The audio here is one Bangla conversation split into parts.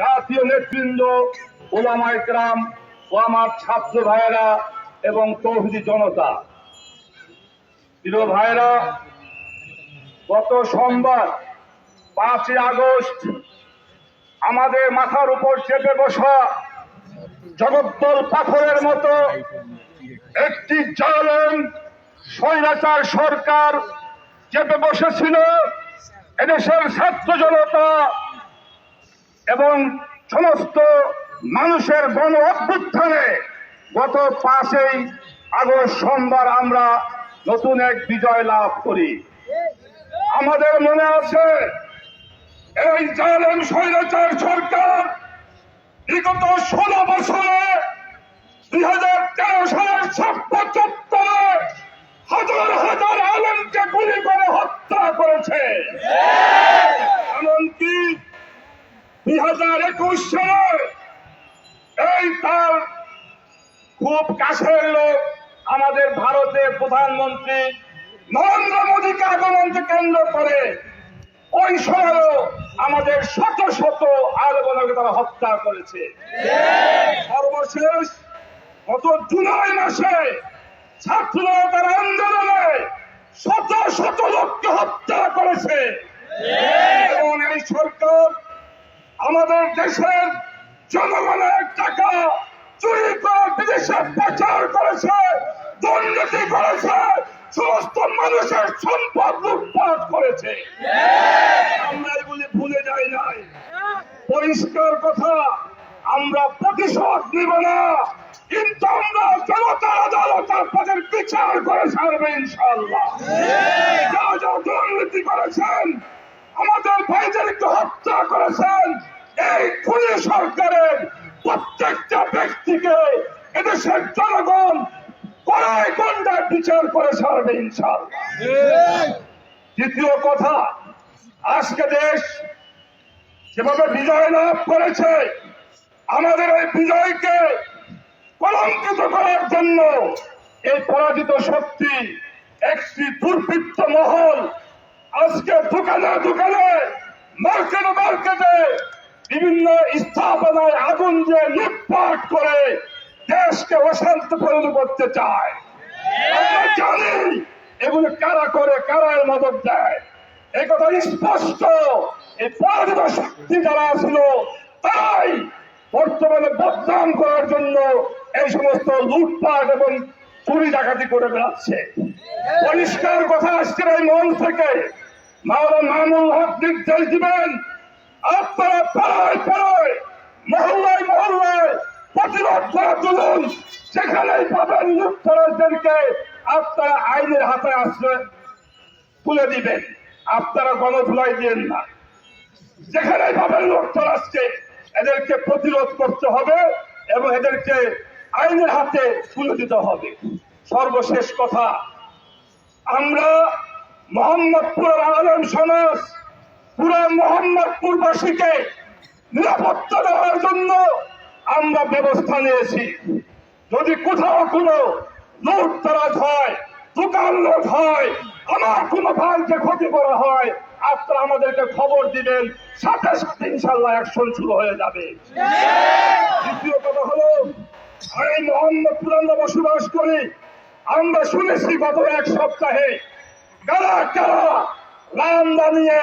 জাতীয় নেতৃবৃন্দ, ওলামা একরাম ও আমার ছাত্র ভাইয়েরা এবং তৌহিদি জনতা। প্রিয় ভাইয়েরা, গত সোমবার পাঁচই আগস্ট আমাদের মাথার উপর চেপে বসা জগদ্দল পাথরের মতো একটি জালেম স্বৈরাচার সরকার চেপে বসেছিল। এদেশের ছাত্র জনতা এবং সমস্ত মানুষের গণ অভ্যুত্থানে গত পাঁচই আগস্ট সোমবার আমরা নতুন এক বিজয় লাভ করি। আমাদের মনে আছে, এই জালেম স্বৈরাচার সরকার বিগত ষোলো বছরে দুই হাজার তেরো সালের ছাপ্পা চত্বরে হাজার হাজার আলমকে গুলি করে হত্যা করেছে এমনকি দুই হাজার একুশ সালে এই তার খুব কাছের লোক আমাদের ভারতের প্রধানমন্ত্রী নরেন্দ্র মোদীকে আগমনকে কেন্দ্র করে। ওই সময়ও আমাদের শত শত আলমকে তারা হত্যা করেছে। সর্বশেষ গত জুলাই মাসে ছাত্র তার আন্দোলনে শত শত লোককে হত্যা করেছে। এবং এই সরকার আমাদের দেশের জনগণের টাকা চুরি করে বিদেশে পাচার করেছে, দুর্নীতি করেছে, সমস্ত মানুষের সম্পদ লুটপাট করেছে। আমরা এগুলি ভুলে যাই নাই। পরিষ্কার কথা, আমরা প্রতিশোধ নিব না, কিন্তু আমরা জনতার আদালতের পদের বিচার করে ছাড়বে ইনশাল্লাহ যা যা দুর্নীতি করেছেন, আমাদের ভাইদেরকে হত্যা করেছেন এই খুনি সরকারের প্রত্যেকটা ব্যক্তিকে এদেশের জনগণ কড়াই গন্ডার বিচার করে ছাড়বে ইনশাল্লাহ। দ্বিতীয় কথা আজকে দেশ যেভাবে বিজয় লাভ করেছে আমাদের এই বিজয়কে কলঙ্কিত করার জন্য এই পরাজিত শক্তি একটি দুর্বৃত্ত মহল আজকে দোকানে দোকানে মার্কেটে মার্কেটে বিভিন্ন স্থাপনায় আগুন দিয়ে লুটপাট করে দেশকে অশান্ত পরিণত করতে চায়। এগুলো কারা করে, কারা এর মদত দেয়। এই কথা স্পষ্ট। এই পরাজিত শক্তি যারা ছিল, তাই বর্তমানে বদনাম করার জন্য এই সমস্ত লুটপাট এবং চুরি ডাকাতি করে বেড়াচ্ছে। পরিষ্কার কথা আজকের এই মন থেকে মাওলানা মামুল হক নির্দেশ দিবেন আপনারা পাড়ায় পাড়ায়, মহল্লায় মহল্লায় প্রতিবাদ করা তুলুন যেখানেই পাবেন লুটতরাজদেরকে আপনারা আইনের হাতে আসলে তুলে দিবেন। আপনারা গণধুলাই দিয়েন না। যেখানে পাবেন লুটতরাজকে এদেরকে প্রতিরোধ করতে হবে এবং এদেরকে আইনের হাতে তুলে দিতে হবে। সর্বশেষ কথা, আমরা মোহাম্মদপুরের আলম সমাজ পুরো মোহাম্মদপুরবাসীকে নিরাপত্তা দেওয়ার জন্য আমরা ব্যবস্থা নিয়েছি। যদি কোথাও কোনো লুটতরাজ হয়, দোকান লোট হয়, আমার কোনো ভাইকে ক্ষতি করা হয়, আপনারা আমাদেরকে খবর দিবেন, সাথে সাথে ইনশাল্লাহ অ্যাকশন শুরু হয়ে যাবে। দ্বিতীয় কথা হলো, আমি মোহাম্মদপুর আমরা বসবাস করি। আমরা শুনেছি গত এক সপ্তাহে, কারা কারা রামদা নিয়ে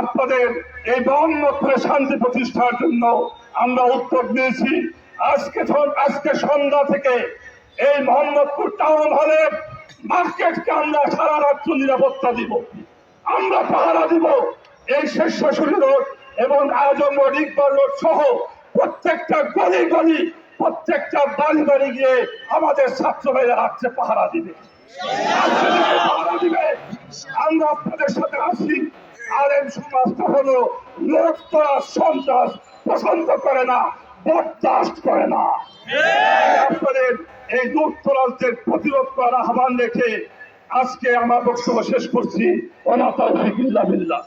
আপনাদের এই মোহাম্মদপুরে শান্তি প্রতিষ্ঠার জন্য আমরা উদ্যোগ নিয়েছি। আজকে আজকে সন্ধ্যা থেকে এই মোহাম্মদপুর টাউন হলে মার্কেটকে আমরা সারা রাত্র নিরাপত্তা দিব। আমরা পাহারা দিব এই শেষ শাশুড়ি রোড এবং আজম ইকবাল রোড সহ প্রত্যেকটা গলি গলি, প্রত্যেকটা বাড়ি বাড়ি গিয়ে আমাদের ছাত্র ভাইরা রাত্রে পাহারা দিবে রাত্রে দিকে পাহারা দিবে আমরা আপনাদের সাথে আছি আলেম সমাজটা হলো লোক সন্ত্রাস পছন্দ করে না, বরদাস্ত করে না। আপনাদের এই লোকতরাজদের প্রতিরোধ করার আহ্বান রেখে আজকে আমার বক্তব্য শেষ করছি। অনাথ বিল্লাহ বিল্লাহ।